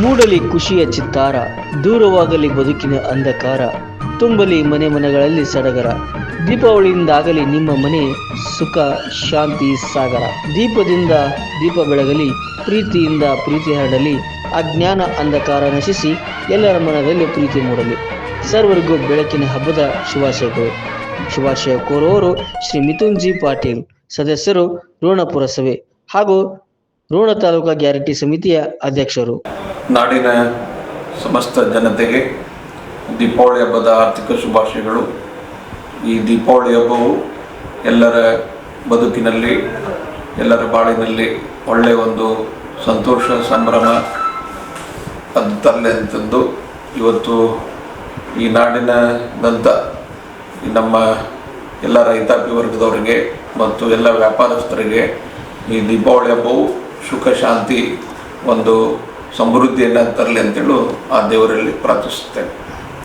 ಮೂಡಲಿ ಖುಷಿಯ ಚಿತ್ತಾರ, ದೂರವಾಗಲಿ ಬದುಕಿನ ಅಂಧಕಾರ, ತುಂಬಲಿ ಮನೆ ಮನೆಗಳಲ್ಲಿ ಸಡಗರ, ದೀಪಾವಳಿಯಿಂದಾಗಲಿ ನಿಮ್ಮ ಮನೆ ಸುಖ, ಶಾಂತಿ, ಸಾಗರ. ದೀಪದಿಂದ ದೀಪ ಬೆಳಗಲಿ, ಪ್ರೀತಿಯಿಂದ ಪ್ರೀತಿ ಹರಡಲಿ ಅಜ್ಞಾನ ಅಂಧಕಾರ ನಶಿಸಿ ಎಲ್ಲರ ಮನದಲ್ಲಿ ಪ್ರೀತಿ ಮೂಡಲಿ. ಸರ್ವರಿಗೂ ಬೆಳಕಿನ ಹಬ್ಬದ ಶುಭಾಶಯಗಳು. ಶುಭಾಶಯ ಕೋರುವವರು ಶ್ರೀ ಮಿಥುನ್ ಜಿ ಪಾಟೀಲ್, ಸದಸ್ಯರು ರೋಣ ಪುರಸಭೆ ಹಾಗೂ ರೋಣ ತಾಲೂಕಾ ಗ್ಯಾರಂಟಿ ಸಮಿತಿಯ ಅಧ್ಯಕ್ಷರು. ನಾಡಿನ ಸಮಸ್ತ ಜನತೆಗೆ ದೀಪಾವಳಿ ಹಬ್ಬದ ಆರ್ಥಿಕ ಶುಭಾಶಯಗಳು. ಈ ದೀಪಾವಳಿ ಹಬ್ಬವು ಎಲ್ಲರ ಬದುಕಿನಲ್ಲಿ, ಎಲ್ಲರ ಬಾಳಿನಲ್ಲಿ ಒಳ್ಳೆಯ ಒಂದು ಸಂತೋಷ, ಸಂಭ್ರಮ ಅದು ತರಲೆ ಅಂತಂದು ಇವತ್ತು ಈ ನಾಡಿನದಂಥ ನಂತ ನಮ್ಮ ಎಲ್ಲ ರೈತಾಪಿ ವರ್ಗದವರಿಗೆ ಮತ್ತು ಎಲ್ಲ ವ್ಯಾಪಾರಸ್ಥರಿಗೆ ಈ ದೀಪಾವಳಿ ಹಬ್ಬವು ಸುಖ, ಶಾಂತಿ ಒಂದು ಸಮೃದ್ಧಿಯನ್ನು ತರಲಿ ಅಂತೇಳು ಆ ದೇವರಲ್ಲಿ ಪ್ರಾರ್ಥಿಸುತ್ತೇನೆ.